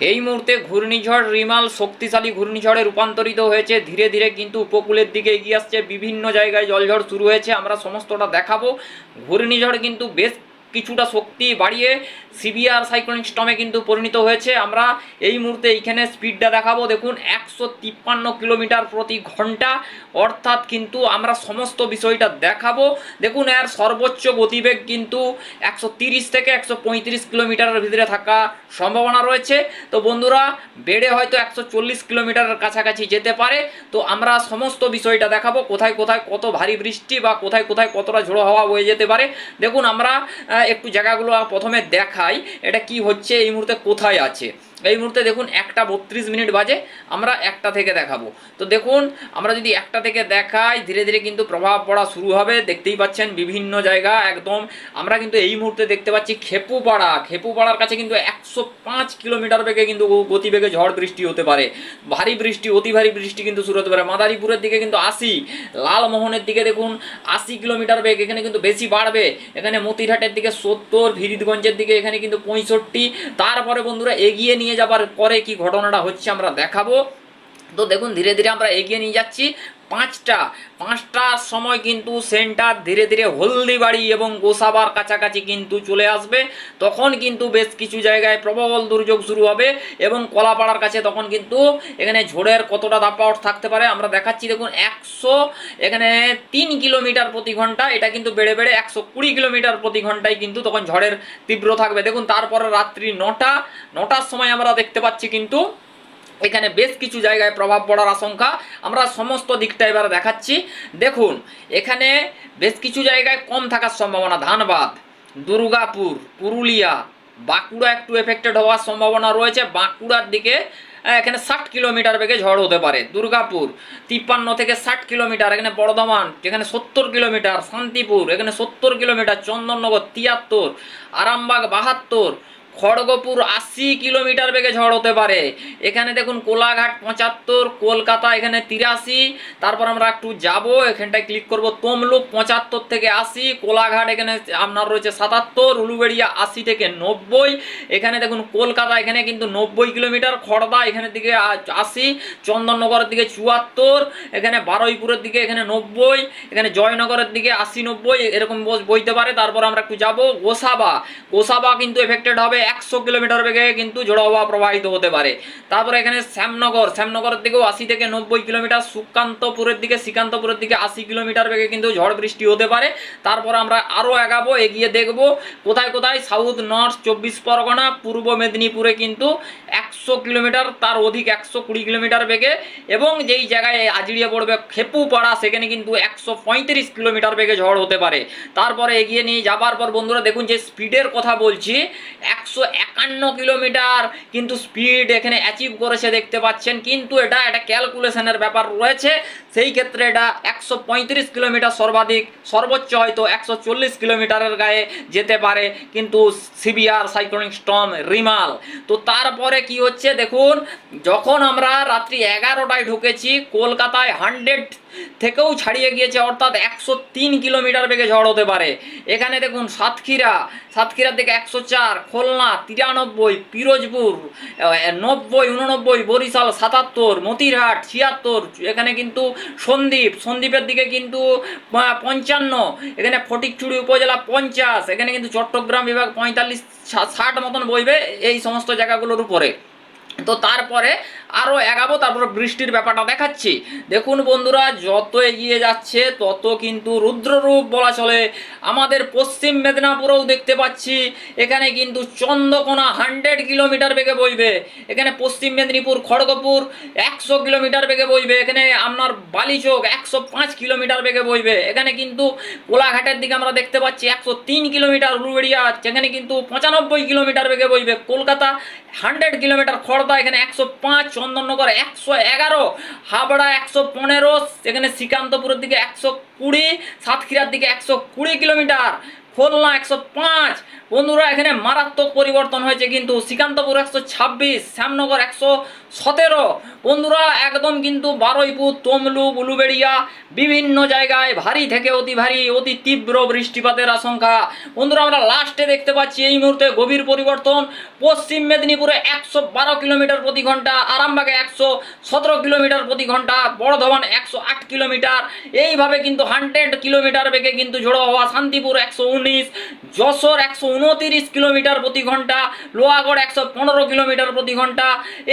এই মুহূর্তে ঘূর্ণিঝড় রিমাল শক্তিশালী ঘূর্ণিঝড়ে রূপান্তরিত হয়েছে। ধীরে ধীরে কিন্তু উপকূলের দিকে এগিয়ে আসছে। বিভিন্ন জায়গায় জলঝড় শুরু হয়েছে। আমরা সমস্তটা দেখাবো। ঘূর্ণিঝড় কিন্তু বেশ কিছুটা শক্তি বাড়িয়ে সিভিয়ার সাইক্লোনিক স্টমে কিন্তু পরিণত হয়েছে। আমরা এই মুহূর্তে এইখানে স্পিডটা দেখাবো। দেখুন, একশো তিপ্পান্ন কিলোমিটার প্রতি ঘণ্টা। অর্থাৎ কিন্তু আমরা সমস্ত বিষয়টা দেখাবো। দেখুন, এর সর্বোচ্চ গতিবেগ কিন্তু একশো থেকে একশো পঁয়ত্রিশ কিলোমিটারের ভিতরে থাকা সম্ভাবনা রয়েছে। তো বন্ধুরা, বেড়ে হয়তো একশো চল্লিশ কিলোমিটারের কাছাকাছি যেতে পারে। তো আমরা সমস্ত বিষয়টা দেখাবো। কোথায় কোথায় কত ভারী বৃষ্টি বা কোথায় কোথায় কতটা ঝোড়ো হাওয়া বয়ে যেতে পারে। দেখুন, আমরা একটু জায়গাগুলো প্রথমে দেখাই এটা কি হচ্ছে এই মুহূর্তে কোথায় আছে। এই মুহূর্তে দেখুন একটা বত্রিশ মিনিট বাজে, আমরা একটা থেকে দেখাবো। তো দেখুন, আমরা যদি একটা থেকে দেখাই, ধীরে ধীরে কিন্তু প্রভাব পড়া শুরু হবে। দেখতেই পাচ্ছেন বিভিন্ন জায়গা, একদম। আমরা কিন্তু এই মুহূর্তে দেখতে পাচ্ছি খেপুপাড়া। খেপুপাড়ার কাছে কিন্তু একশো পাঁচ কিলোমিটার বেগে কিন্তু গতিবেগে ঝড় বৃষ্টি হতে পারে। ভারী বৃষ্টি, অতি ভারী বৃষ্টি কিন্তু শুরু হতে পারে। মাদারীপুরের দিকে কিন্তু আশি, লালমোহনের দিকে দেখুন আশি কিলোমিটার বেগ, এখানে কিন্তু বেশি বাড়বে। এখানে মতিরহাটের দিকে সত্তর, ফিরিদগঞ্জের দিকে এখানে কিন্তু পঁয়ষট্টি। তারপরে বন্ধুরা এগিয়ে নিয়ে যাবার পরে কি ঘটনাটা হচ্ছে আমরা দেখাবো। তো দেখুন, ধীরে ধীরে আমরা এগিয়ে নিয়ে যাচ্ছি। পাঁচটা পাঁচটার সময় কিন্তু সেন্টার ধীরে ধীরে হলদিবাড়ি এবং গোসাবার কাছাকাছি কিন্তু চলে আসবে। তখন কিন্তু বেশ কিছু জায়গায় প্রবল দুর্যোগ শুরু হবে এবং কলাপাড়ার কাছে তখন কিন্তু এখানে ঝোড়ের কতটা দাপাওয়াট থাকতে পারে আমরা দেখাচ্ছি। দেখুন, একশো, এখানে তিন কিলোমিটার প্রতি ঘণ্টা, এটা কিন্তু বেড়ে বেড়ে একশো কুড়ি কিলোমিটার প্রতি ঘন্টায় কিন্তু তখন ঝড়ের তীব্র থাকবে। দেখুন, তারপরে রাত্রি নটা, নটার সময় আমরা দেখতে পাচ্ছি কিন্তু এখানে বেশ কিছু জায়গায় প্রভাব পড়ার আশঙ্কা। আমরা সমস্ত দিকটা এবার দেখাচ্ছি। দেখুন, এখানে বেশ কিছু জায়গায় কম থাকার সম্ভাবনা। ধানবাদ, দুর্গাপুর, পুরুলিয়া, বাঁকুড়া একটু এফেক্টেড হওয়ার সম্ভাবনা রয়েছে। বাঁকুড়ার দিকে এখানে ষাট কিলোমিটার বেগে ঝড় হতে পারে। দুর্গাপুর, তিপ্পান্ন থেকে ষাট কিলোমিটার, এখানে বর্ধমান এখানে সত্তর কিলোমিটার, শান্তিপুর, এখানে সত্তর কিলোমিটার, চন্দননগর, তিয়াত্তর, আরামবাগ, বাহাত্তর খড়গপুর আশি কিলোমিটার বেগে ঝড় হতে পারে। এখানে দেখুন কোলাঘাট পঁচাত্তর, কলকাতা এখানে তিরাশি, তারপর আমরা একটু যাব, এখানটায় ক্লিক করব তমলুক পঁচাত্তর থেকে আশি, কোলাঘাট এখানে আপনার রয়েছে সাতাত্তর, উলুবেড়িয়া আশি থেকে নব্বই, এখানে দেখুন কলকাতা এখানে কিন্তু নব্বই কিলোমিটার, খড়দা এখানের দিকে আশি, চন্দননগরের দিকে চুয়াত্তর, এখানে বারুইপুরের দিকে এখানে নব্বই, এখানে জয়নগরের দিকে আশি নব্বই, এরকম বইতে পারে, তারপর আমরা একটু যাব গোসাবা। গোসাবা কিন্তু এফেক্টেড হবে একশো কিলোমিটার বেগে কিন্তু ঝোড়ো হওয়া প্রবাহিত হতে পারে। তারপরে এখানে শ্যামনগর, শ্যামনগরের দিকেও আশি থেকে নব্বই কিলোমিটার, সুকান্তপুরের দিকে, শ্রীকান্তপুরের দিকে আশি কিলোমিটার বেগে কিন্তু ঝড় বৃষ্টি হতে পারে। তারপর আমরা আরও এগাবো, এগিয়ে দেখব কোথায় কোথায়? সাউথ, নর্থ, চব্বিশ পরগনা, পূর্ব মেদিনীপুরে কিন্তু একশো কিলোমিটার, তার অধিক একশো কুড়ি কিলোমিটার বেগে এবং যেই জায়গায় আজড়িয়ে পড়বে খেপুপাড়া, সেখানে কিন্তু একশো পঁয়ত্রিশ কিলোমিটার বেগে ঝড় হতে পারে। তারপরে এগিয়ে নিয়ে যাবার পর বন্ধুরা দেখুন যে স্পিডের কথা বলছি, একশো একান্ন কিলোমিটার কিন্তু স্পিড এখানে অ্যাচিভ করেছে দেখতে পাচ্ছেন। কিন্তু এটা একটা ক্যালকুলেশনের ব্যাপার রয়েছে, সেই ক্ষেত্রে এটা একশো পঁয়ত্রিশ কিলোমিটার সর্বাধিক, সর্বোচ্চ হয়তো একশো চল্লিশ কিলোমিটারের গায়ে যেতে পারে। কিন্তু সিবিআর, সাইক্লোনিক স্টর্ম, রিমাল, তো তারপরে কি দেখুন, যখন আমরা রাত্রি এগারোটায় ঢুকেছি, কলকাতায় হান্ড্রেড থেকেও ছাড়িয়ে গিয়েছে, অর্থাৎ একশো তিন কিলোমিটার বেগে ঝড় হতে পারে। এখানে দেখুন, সাতক্ষীরা, সাতক্ষীরার দিকে একশো চার, খুলনা তিরানব্বই, পিরোজপুর নব্বই, উননব্বই, বরিশাল সাতাত্তর, মতিরহাট ছিয়াত্তর, এখানে কিন্তু সন্দ্বীপ, সন্দ্বীপের দিকে কিন্তু পঞ্চান্ন, এখানে ফটিকচুড়ি উপজেলা পঞ্চাশ, এখানে কিন্তু চট্টগ্রাম বিভাগ পঁয়তাল্লিশ ষাট মতন বইবে এই সমস্ত জায়গাগুলোর উপরে। তো তারপরে আরও এগাবো, তারপর বৃষ্টির ব্যাপারটা দেখাচ্ছি। দেখুন বন্ধুরা, যত এগিয়ে যাচ্ছে, তত কিন্তু রুদ্ররূপ বলা চলে। আমাদের পশ্চিম মেদিনীপুরেও দেখতে পাচ্ছি, এখানে কিন্তু চন্দ্রকোনা হান্ড্রেড কিলোমিটার বেগে বইবে। এখানে পশ্চিম মেদিনীপুর, খড়গপুর একশো কিলোমিটার বেগে বইবে। এখানে আপনার বালিচোক একশো পাঁচ কিলোমিটার বেগে বইবে। এখানে কিন্তু কোলাঘাটের দিকে আমরা দেখতে পাচ্ছি একশো তিন কিলোমিটার উলুবেড়িয়া যেখানে কিন্তু পঁচানব্বই কিলোমিটার বেগে বইবে। কলকাতা হান্ড্রেড কিলোমিটার খড়দা এখানে একশো পাঁচ, চন্দননগর একশো এগারো, হাবড়া একশো পনেরো, এখানে শ্রীকান্তপুরের দিকে একশো কুড়ি, সাতক্ষীরার দিকে একশো কুড়ি কিলোমিটার, খুলনা একশো পাঁচ। বন্ধুরা, এখানে মারাত্মক পরিবর্তন হয়েছে কিন্তু শ্রীকান্তপুর একশো ছাব্বিশ, শ্যামনগর একশো সতেরো। বন্ধুরা, একদম কিন্তু বারুইপুর তমলুক উলুবেড়িয়া বিভিন্ন জায়গায় ভারী থেকে অতি ভারী, অতি তীব্র বৃষ্টিপাতের আশঙ্কা। বন্ধুরা, আমরা লাস্টে দেখতে পাচ্ছি এই মুহূর্তে গভীর পরিবর্তন। পশ্চিম মেদিনীপুরে একশো বারো কিলোমিটার প্রতি ঘণ্টা, আরামবাগে একশো সতেরো কিলোমিটার প্রতি ঘণ্টা, বর্ধমান একশো আট কিলোমিটার। এইভাবে কিন্তু হান্ড্রেড কিলোমিটার বেগে কিন্তু ঝোড়ো হওয়া, শান্তিপুর একশো উনিশ, যশোর একশো উনতিরিশ কিলোমিটার প্রতি ঘণ্টা, লোহাগড় একশো পনেরো কিলোমিটার প্রতি ঘণ্টা।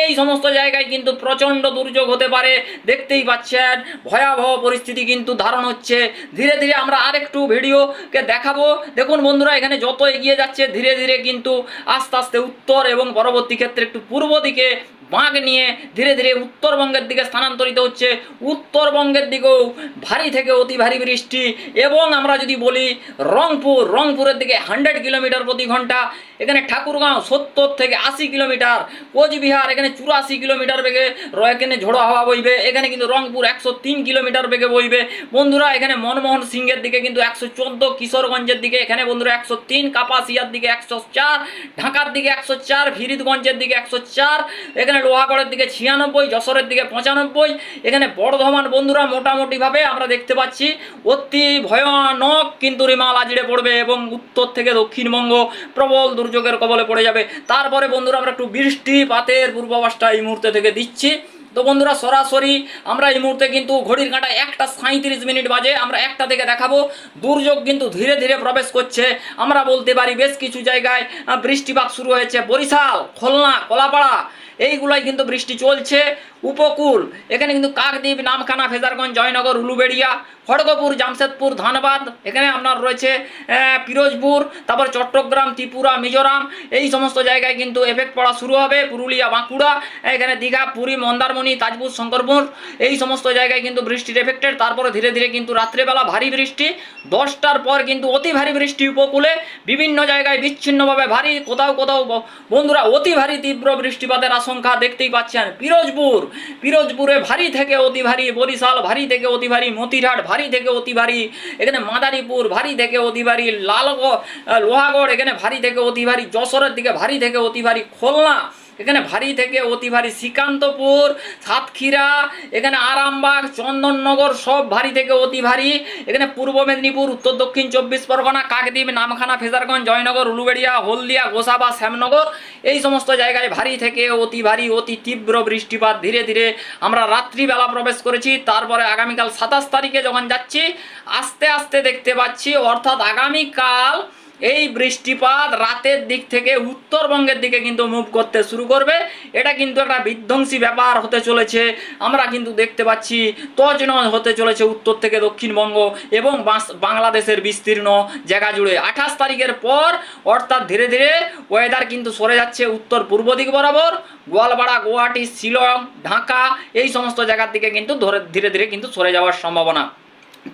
এই সমস্ত জায়গায় কিন্তু প্রচণ্ড দুর্যোগ হতে পারে, দেখতেই পাচ্ছেন। ভয়াবহ পরিস্থিতি কিন্তু ধারণ হচ্ছে। ধীরে ধীরে আমরা আরেকটু ভিডিওকে দেখাবো। দেখুন বন্ধুরা, এখানে যত এগিয়ে যাচ্ছে, ধীরে ধীরে কিন্তু আস্তে আস্তে উত্তর এবং পরবর্তী ক্ষেত্রে একটু পূর্ব দিকে বাঁক নিয়ে ধীরে ধীরে উত্তরবঙ্গের দিকে স্থানান্তরিত হচ্ছে। উত্তরবঙ্গের দিকেও ভারী থেকে অতি ভারী বৃষ্টি এবং আমরা যদি বলি রংপুর, রংপুরের দিকে হান্ড্রেড কিলোমিটার প্রতি ঘণ্টা। এখানে ঠাকুরগাঁও সত্তর থেকে আশি কিলোমিটার। কোচবিহার, এখানে চুরাশি কিলোমিটার বেগে র- এখানে ঝোড়ো হাওয়া বইবে, এখানে কিন্তু রংপুর একশো তিন কিলোমিটার বেগে বইবে। বন্ধুরা, এখানে মনমোহন সিংয়ের দিকে কিন্তু একশো চোদ্দ, কিশোরগঞ্জের দিকে, এখানে বন্ধুরা একশো তিন, কাপাসিয়ার দিকে একশো চার, ঢাকার দিকে একশো চার, ফিরিদগঞ্জের দিকে একশো চার, এখানে লোহাগড়ের দিকে ছিয়ানব্বই, যশোরের দিকে পঁচানব্বই, এখানে বর্ধমান বন্ধুরা মোটামুটিভাবে আমরা দেখতে পাচ্ছি, অতি ভয়ানক কিন্তু রিমাল আজড়ে পড়বে এবং উত্তর থেকে দক্ষিণবঙ্গ প্রবল দুর্যোগের কবলে পড়ে যাবে। তারপরে বন্ধুরা আমরা একটু বৃষ্টিপাতের পূর্বাভাসটা এই মুহূর্তে থেকে দিচ্ছি। তো বন্ধুরা, সরাসরি আমরা এই মুহূর্তে কিন্তু ঘড়ির কাঁটা একটা সাঁত্রিশ মিনিট বাজে। আমরা একটা থেকে দেখাবো। দুর্যোগ কিন্তু ধীরে ধীরে প্রবেশ করছে। আমরা বলতে পারি বেশ কিছু জায়গায় বৃষ্টিপাত শুরু হয়েছে। বরিশাল, খুলনা, কলাপাড়া, এইগুলাই কিন্তু বৃষ্টি চলছে। উপকূল। এখানে কিন্তু কাকদ্বীপ, নামখানা, ফেজারগঞ্জ, জয়নগর উলুবেড়িয়া খড়গপুর, জামশেদপুর, ধানবাদ, এখানে আপনার রয়েছে পিরোজপুর, তারপর চট্টগ্রাম, ত্রিপুরা, মিজোরাম, এই সমস্ত জায়গায় কিন্তু এফেক্ট পড়া শুরু হবে। পুরুলিয়া, বাঁকুড়া, এখানে দীঘা, পুরী, মন্দারমণি, তাজপুর, শঙ্করপুর, এই সমস্ত জায়গায় কিন্তু বৃষ্টির এফেক্টেড তারপরে ধীরে ধীরে কিন্তু রাত্রেবেলা ভারী বৃষ্টি, দশটার পর কিন্তু অতি ভারী বৃষ্টি উপকূলে। বিভিন্ন জায়গায় বিচ্ছিন্নভাবে ভারী, কোথাও কোথাও বন্ধুরা, অতি ভারী তীব্র বৃষ্টিপাতের আশঙ্কা দেখতেই পাচ্ছেন। পিরোজপুর পিরোজপুরে ভারী থেকে অতি ভারী, বরিশাল ভারী থেকে অতি ভারী, মতিরহাট ভারী থেকে অতি ভারী, এখানে মাদারীপুর ভারী থেকে অতি ভারী, লালগড় লোহাগড় এখানে ভারী থেকে অতি ভারী, যশোরের দিকে ভারী থেকে অতি ভারী, খুলনা এখানে ভারী থেকে অতি ভারী শ্রীকান্তপুর, সাতক্ষীরা, এখানে আরামবাগ, চন্দননগর সব ভারী থেকে অতি ভারী। এখানে পূর্ব মেদিনীপুর, উত্তর দক্ষিণ চব্বিশ পরগনা, কাকদ্বীপ, নামখানা, ফেজারগঞ্জ, জয়নগর, উলুবেড়িয়া, হলদিয়া, গোসাবা, শ্যামনগর এই সমস্ত জায়গায় ভারী থেকে অতি ভারী, অতি তীব্র বৃষ্টিপাত। ধীরে ধীরে আমরা রাত্রিবেলা প্রবেশ করেছি। তারপরে আগামীকাল সাতাশ তারিখে যখন যাচ্ছি, আস্তে আস্তে দেখতে পাচ্ছি, অর্থাৎ আগামীকাল এই বৃষ্টিপাত রাতের দিক থেকে উত্তরবঙ্গের দিকে কিন্তু মুভ করতে শুরু করবে। এটা কিন্তু একটা বিধ্বংসী ব্যাপার হতে চলেছে। আমরা কিন্তু দেখতে পাচ্ছি তজন হতে চলেছে উত্তর থেকে দক্ষিণবঙ্গ এবং বাংলাদেশের বিস্তীর্ণ জায়গা জুড়ে। আঠাশ তারিখের পর অর্থাৎ ধীরে ধীরে ওয়েদার কিন্তু সরে যাচ্ছে উত্তর পূর্ব দিক বরাবর। গোয়ালপাড়া, গুয়াহাটি, শিলং, ঢাকা এই সমস্ত জায়গার দিকে কিন্তু ধরে, ধীরে ধীরে কিন্তু সরে যাওয়ার সম্ভাবনা।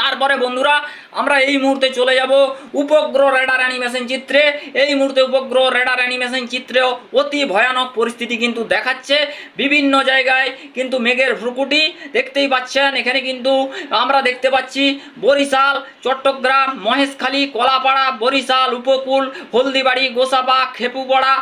তারপরে বন্ধুরা, আমরা এই মুহূর্তে চলে যাব উপগ্রহ রেডার অ্যানিমেশন চিত্রে। এই মুহূর্তে উপগ্রহ রেডার অ্যানিমেশন চিত্রেও অতি ভয়ানক পরিস্থিতি কিন্তু দেখাচ্ছে। বিভিন্ন জায়গায় কিন্তু মেঘের ভ্রুকুটি দেখতেই পাচ্ছেন। এখানে কিন্তু আমরা দেখতে পাচ্ছি বরিশাল, চট্টগ্রাম, মহেশখালী, কলাপাড়া, বরিশাল, উপকূল, হলদিবাড়ি, গোসাবা খেপুপাড়া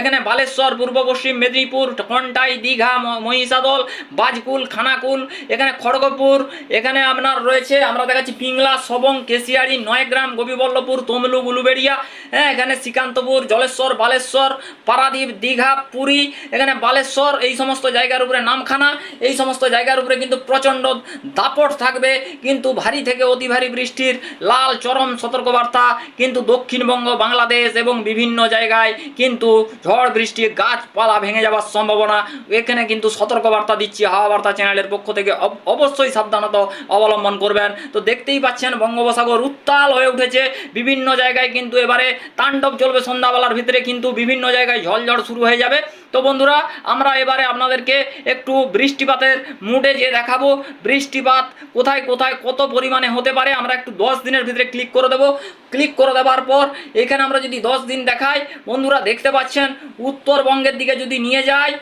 এখানে বালেশ্বর, পূর্ব পশ্চিম মেদিনীপুর কন্টাই দীঘা মহিষাদল, বাজকুল, খানাকুল, এখানে খড়গপুর, এখানে আপনার রয়েছে আমরা দেখাচ্ছি পিংলা, সবং কেশিয়াড়ি নয়গ্রাম, গোপীবল্লভপুর, তমলুক, উলুবেড়িয়া হ্যাঁ এখানে শ্রীকান্তপুর, জলেশ্বর, বালেশ্বর, পারাদ্বীপ, দীঘা, পুরী, এখানে বালেশ্বর, এই সমস্ত জায়গার উপরে নামখানা, এই সমস্ত জায়গার উপরে কিন্তু প্রচণ্ড দাপট থাকবে, কিন্তু ভারী থেকে অতি ভারী বৃষ্টির লাল, চরম সতর্কবার্তা, কিন্তু দক্ষিণবঙ্গ, বাংলাদেশ এবং বিভিন্ন জায়গায় কিন্তু ঝড় বৃষ্টি গাছপালা ভেঙে যাওয়ার সম্ভাবনা, এখানে কিন্তু সতর্কবার্তা দিচ্ছি হাওয়া বার্তা চ্যানেলের পক্ষ থেকে অব- অবশ্যই সাবধানতা অবলম্বন করবেন তো দেখতেই পাচ্ছেন বঙ্গোপসাগর উত্তাল হয়ে উঠেছে। বিভিন্ন জায়গায় কিন্তু এবারে তাণ্ডব চলবে সন্ধ্যাবেলার ভিতরে, কিন্তু বিভিন্ন জায়গায় ঝড় শুরু হয়ে যাবে। তো বন্ধুরা, আমরা এবারে আপনাদেরকে একটু বৃষ্টিপাতের মুডে যে দেখাবো। বৃষ্টিপাত কোথায় কোথায়, কত পরিমাণে হতে পারে, আমরা একটু দশ দিনের ভিতরে ক্লিক করে দেবো। ক্লিক করে দেওয়ার পর এখানে আমরা যদি দশ দিন দেখাই, বন্ধুরা দেখতে পাচ্ছেন, উত্তরবঙ্গের দিকে যদি নিয়ে যাই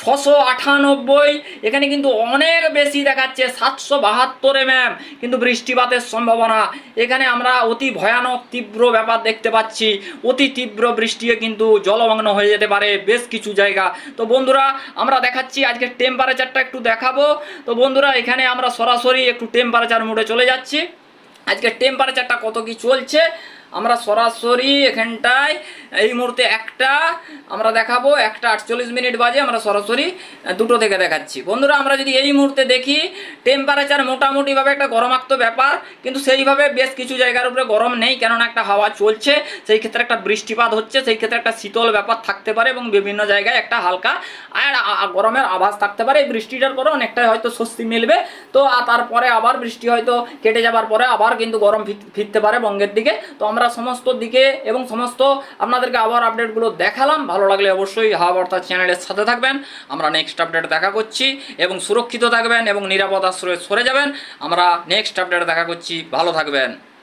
ছশো আটানব্বই, এখানে কিন্তু অনেক বেশি দেখাচ্ছে, সাতশো বাহাত্তর এমএম কিন্তু বৃষ্টিপাতের সম্ভাবনা। এখানে আমরা অতি ভয়ানক তীব্র ব্যাপার দেখতে পাচ্ছি, অতি তীব্র বৃষ্টিও কিন্তু জলমগ্ন হয়ে যেতে পারে বেশ কিছু জায়গা। তো বন্ধুরা, আমরা দেখাচ্ছি আজকে টেম্পারেচারটা একটু দেখাবো। তো বন্ধুরা, এখানে আমরা সরাসরি একটু টেম্পারেচার মোডে চলে যাচ্ছি। আজকে টেম্পারেচারটা কত কি চলছে? আমরা সরাসরি এখানটায়, এই মুহূর্তে একটা, আমরা দেখাবো, একটা আটচল্লিশ মিনিট বাজে, আমরা সরাসরি দুটো থেকে দেখাচ্ছি। বন্ধুরা, আমরা যদি এই মুহূর্তে দেখি টেম্পারেচার মোটামুটিভাবে একটা গরমাক্ত ব্যাপার, কিন্তু সেইভাবে বেশ কিছু জায়গার উপরে গরম নেই, কেননা একটা হাওয়া চলছে, সেই ক্ষেত্রে একটা বৃষ্টিপাত হচ্ছে, সেই ক্ষেত্রে একটা শীতল ব্যাপার থাকতে পারে এবং বিভিন্ন জায়গায় একটা হালকা, আর গরমের আভাস থাকতে পারে। এই বৃষ্টিটার পরে অনেকটাই হয়তো স্বস্তি মিলবে। তো তারপরে আবার বৃষ্টি হয়তো কেটে যাবার পরে আবার কিন্তু গরম ফিরতে পারে বঙ্গের দিকে। তো, আমরা সমস্ত দিকে এবং সমস্ত আপনাদেরকে আবার আপডেটগুলো দেখালাম। ভালো লাগলে অবশ্যই হাওয়া চ্যানেলের সাথে থাকবেন। আমরা নেক্সট আপডেট দেখা করছি এবং সুরক্ষিত থাকবেন এবং নিরাপদ আশ্রয়ে সরে যাবেন। আমরা নেক্সট আপডেট দেখা করছি। ভালো থাকবেন।